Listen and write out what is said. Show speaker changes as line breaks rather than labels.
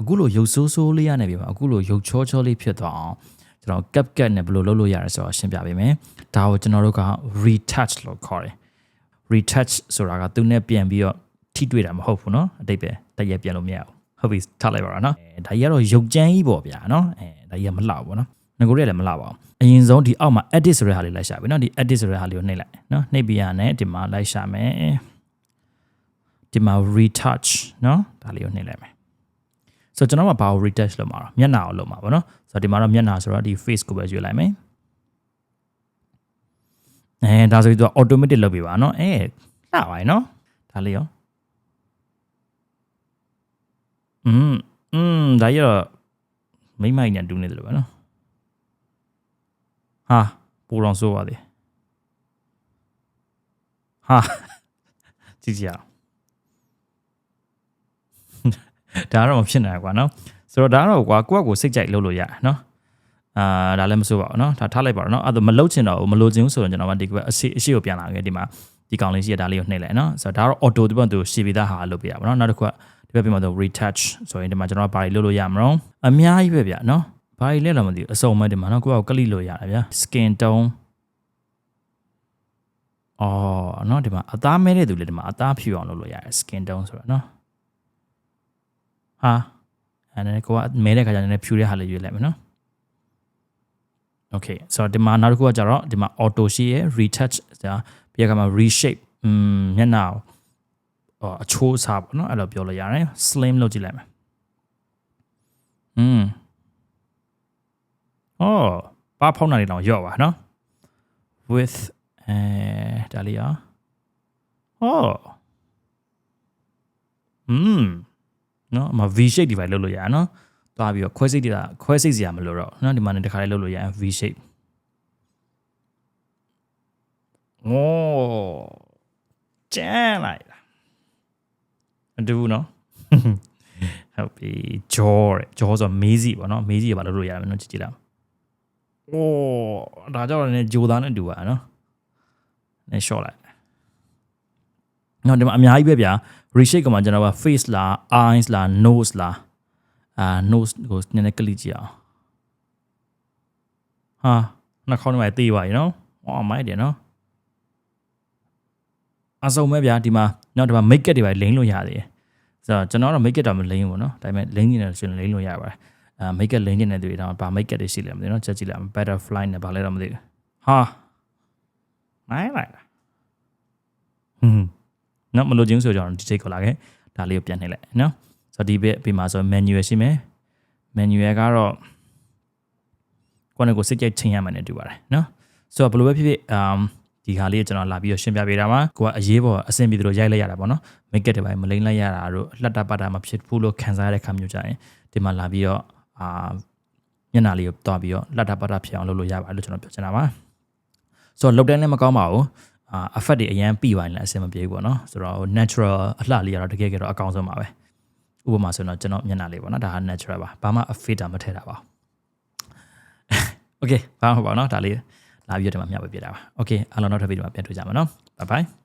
အခုလိုရုပ်ဆိုးဆိုးလေးရနေပြီပါအခုလိုရုပ်ချောချောလေးဖြစ်သွားအောင်ကျွန်တော် cap cat နဲ့ဘယ်လိုလုပ်လို့ရလဲဆိုတော့ရှင်းပြပေးမယ်ဒါကိုကျွန်တော်တို့က retouch လို့ခေါ်တယ် retouch ဆိုတာကသူနဲ့ပြန်ပြီးတော့ထိတွေ့တာမဟုတ်ဘူးเนาะအတိတ်ပဲတရက်ပြန်လို့မရဘူးဟုတ်ပြီထားလိုက်ပါတော့เนาะအဲဒါကြီးကတော့ရုပ်ကြမ်းကြီးပေါ့ဗျာเนาะအဲဒါကြီးကမလှဘူးပေါ့เนาะငကိုရဲလည်းမလှပါဘူးအရင်ဆုံးဒီအောက်မှာ edit ဆိုတဲ့ဟာလေးလိုက်ရှာပြီเนาะဒီ edit ဆိုတဲ့ဟာလေးကိုနှိပ်လိုက်เนาะနှိပ်ပြီးရနဲ့ဒီမှာလိုက်ရှာမယ်ဒီမှာ retouch เนาะဒါလေးကိုနှိပ်လိုက်မယ် ဆိုတော့ကျွန်တော်ကဘာကို retouch လုပ်မှာတော့မျက်နှာကိုလုပ်မှာပေါ့เนาะဆိုတော့ဒီမှာတော့မျက်နှာဆိုတော့ဒီ face ကိုပဲရွေးလိုက်မယ်အဲဒါဆိုပြီးတော့ automatic လုပ်ပြပါเนาะအဲလှပါပြီเนาะဒါလေးရောอืมอืมဒါရတော့မိမ့်မိုက်ညာတူးနေတယ်လို့ပဲเนาะဟာပူတော်ဆိုးပါသေးဟာကြည့်ကြည့်အောင် ဒါတော့မဖြစ်နိုင်ဘူးကွာเนาะဆိုတော့ဒါကတော့ကွာကိုယ့်ကိုယ်စိတ်ကြိုက်လုပ်လို့ရတယ်เนาะအာဒါလည်းမဆိုးပါဘူးเนาะဒါထားလိုက်ပါတော့เนาะအဲ့ဒါမလုတ်ချင်တော့ဘူးမလိုချင်ဘူးဆိုရင်ကျွန်တော်ကဒီကအရှိအရှိကိုပြန်လာခဲ့ဒီမှာဒီကောင်လေးရှိရဒါလေးကိုနှိပ်လိုက်เนาะဆိုတော့ဒါတော့ auto ဒီဘက်သူရှေ့ပြီးသားဟာလုပ်ပြရပါเนาะနောက်တစ်ခုကဒီဘက်ပြန်မှာတော့ retouch ဆိုရင်ဒီမှာကျွန်တော်ကဘာတွေလုပ်လို့ရမလို့အများကြီးပဲဗျเนาะဘာတွေလဲတော့မသိဘူးအစုံမဲ့ဒီမှာเนาะကိုယ့်ကိုကလိလို့ရတယ်ဗျာ skin tone အော်เนาะဒီမှာအသားမဲတဲ့သူလေဒီမှာအသားဖြူအောင်လုပ်လို့ရတယ် skin tone ဆိုတော့เนาะ ဟာအဲ့ဒါကိုကမဲတဲ့ခါကျရင်လည်းဖြူတဲ့ဟာလေးရွေးလိုက်မယ်เนาะ okay ဆိုတော့ဒီမှာနောက်တစ်ခုကကြတော့ဒီမှာ auto ရှိရယ် retouch ဒါပြီးရကမှာ reshape อืมမျက်နှာကိုအော်အချိုးအစားပေါ့เนาะအဲ့လိုပြောလို့ရတယ် slim လုပ်ကြည့်လိုက်မယ်อืมအော်ပါဖောင်းတာလေးတော့ရော့ပါเนาะ with အဲဒါလေးရောအော်อืม เนาะမ V shape ဒီပိုင်းလုပ်လို့ရအောင်เนาะသွားပြီးတော့ခွဲစိတ်တွေကခွဲစိတ်စရာမလိုတော့เนาะဒီမှာနေတစ်ခါလေးလုပ်လို့ရအောင် V shape โอ้ကျန်းလိုက်လားအတူเนาะဟုတ်ပြီ jaw တဲ့ jaw ဆိုမေးစီပေါ့เนาะမေးစီကဘာလုပ်လို့ရမလဲเนาะကြည့်ကြည့်လိုက်โอ้ဒါကြောင့်လည်းဂျိုသားနဲ့တူပါเนาะနဲ့ short လိုက် နော်ဒီမှာအများကြီးပဲဗျာ reshape ကမှကျွန်တော်က face လား eyes လား nose လားအာ nose ကိုနည်းနည်းကလိကြည့်အောင်ဟာနှာခေါင်းထဲမှာတေးပါရေနော်ဟောမိုက်တယ်နော်အစုံပဲဗျာဒီမှာနော်ဒီမှာ make up တွေပါလိမ့်လို့ရသေးတယ်ဆိုတော့ကျွန်တော်တော့ make up တော့မလိမ့်ဘူးနော်ဒါပေမဲ့လိမ့်နေတယ်ဆိုရင်လိမ့်လို့ရပါတယ်အာ make up လိမ့်နေတဲ့သူတွေတော့ဗာ make up တွေရှိလဲမသိဘူးနော်ချက်ကြည့်လိုက် butterfly နဲ့ဗာလဲတော့မသိဘူးဟာနိုင်လိုက်လားဟွန်း နော်မလို့ချင်းဆိုကြတော့ဒီချိတ်ခေါ်လာခဲ့ဒါလေးကိုပြန်နှိပ်လိုက်နော်ဆိုတော့ဒီဘက်ပြီးမှာဆို manual ရှိမယ် manual ကတော့ကိုယ့်နဲ့ကိုယ်စိတ်ကြိုက်ချိန်ရမှန်းနဲ့တူပါတယ်နော်ဆိုတော့ဘယ်လိုပဲဖြစ်ဖြစ်အမ်ဒီခါလေးကျွန်တော်လာပြီးတော့ရှင်းပြပေးတာပါကိုကအရေးပေါ်အဆင်ပြေသလိုရိုက်လိုက်ရတာပေါ့နော် make up တွေပိုင်းမလိမ့်လိုက်ရတာတို့လှက်တာပတ်တာမဖြစ်ဘူးလို့ခံစားရတဲ့ခါမျိုးကြရင်ဒီမှာလာပြီးတော့အာမျက်နှာလေးကိုတွားပြီးတော့လှက်တာပတ်တာဖြစ်အောင်လုပ်လို့ရပါတယ်လို့ကျွန်တော်ပြောချင်တာပါဆိုတော့လုတ်တိုင်းလည်းမကောင်းပါဘူး အဖက်တွေအရန်ပြီးပါရင်လည်းအဆင်မပြေဘူးပေါ့နော်ဆိုတော့ natural အလှလေးကတော့တကယ်ကတော့အကောင်းဆုံးပါပဲဥပမာဆိုတော့ကျွန်တော်မျက်နှာလေးပေါ့နော်ဒါက natural ပါဘာမှ fader မထည့်တာပါ okay ဘာမှမပေါ့နော်ဒါလေးလာပြီးတော့ဒီမှာမျှဝေပြတာပါ okay အားလုံးနောက်ထပ်ဗီဒီယိုမှာပြန်တွေ့ကြမှာနော် bye bye